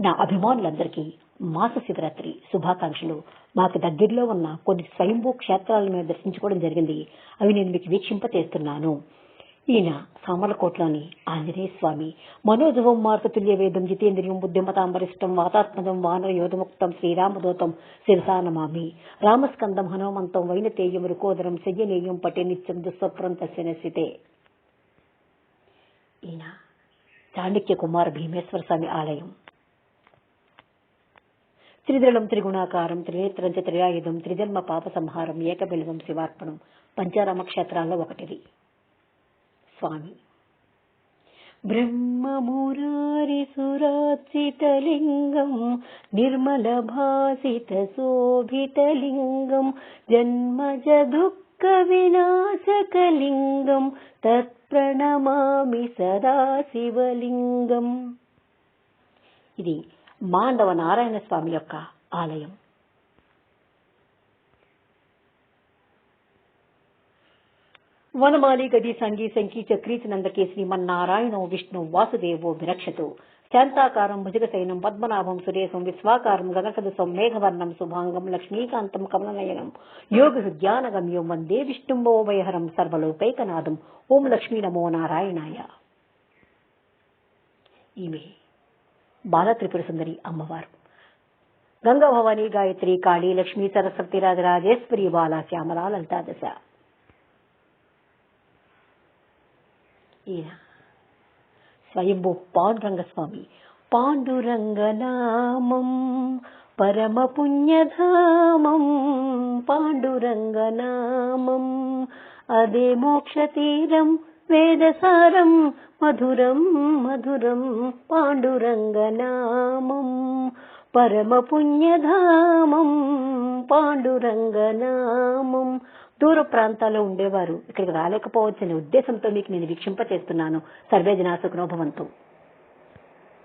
నా అభిమానులందరికీ మాస శివరాత్రి శుభాకాంక్షలు. మాకు దగ్గరలో ఉన్న కొన్ని స్వయంభూ క్షేత్రాలను మేము దర్శించుకోవడం జరిగింది. అవి నేను మీకు వీక్షింపచేస్తున్నాను. ఈయన సామర్లకోటలోని ఆంజనేయ స్వామి. మనోజవం మార్కతుల్య వేదం జితేంద్రియం బుద్ధిమతాంబరిష్టం వాతాత్మజం వానర యోధముక్తం శ్రీరామదూతం శిరసానమామి. రామస్కందం హనుమంతం వైనతేయం రుకోదరం శయ్యనేయం పటే నిత్యం దుస్వప్రం తస్య ఈయన చాణక్య కుమార భీమేశ్వర స్వామి ఆలయం. త్రిదళం త్రిగుణాకారం త్రినేత్రంచ చ త్రియాయుధం త్రిజన్మ పాప సంహారం ఏకబిల్వం శివార్పణం పంచారామ క్షేత్రాల్లో ఒకటిది. స్వామి. బ్రహ్మమురారి సురాచితలింగం నిర్మల భాసిత శోభితలింగం జన్మజ దుఃఖ వినాశకలింగం తత్ప్రణమామి సదా ఇది మాండవ నారాయణ స్వామి యొక్క ఆలయం. వనమాలి గది సంగీ సంకీ చక్రీచ నందకే శ్రీమన్నారాయణో విష్ణు వాసుదేవో విరక్షతు. శాంతాకారం భుజగశయనం పద్మనాభం సురేశం విశ్వాకారం గగసదృశం మేఘవర్ణం శుభాంగం లక్ష్మీకాంతం కమలనయనం. యోగి హృద్యానగమ్యం వందే విష్ణుంబోభయహరం సర్వలోకైకనాథం. ఓం లక్ష్మీ నమో నారాయణాయ. ఈమె బాలత్రిపుర సుందరి అమ్మవారు. గంగభవాని గాయత్రి కాళీ లక్ష్మీ సరస్వతి రాజరాజేశ్వరి బాల శ్యామల లలితా దశ. ఈయన స్వయంభూ పాండురంగస్వామి. పాండురంగనామం పరమ పుణ్యధామం పాండురంగనామం అదే మోక్ష తీరం వేదసారం మధురం మధురం పాండురంగనామం పరమ పుణ్యధామం పాండురంగనామం. దూర ప్రాంతాల్లో ఉండేవారు. ఇక్కడికి రాలేకపోవచ్చనే ఉద్దేశంతో మీకు నేను వీక్షింపచేస్తున్నాను. సర్వే జనా సుఖనోభవంతు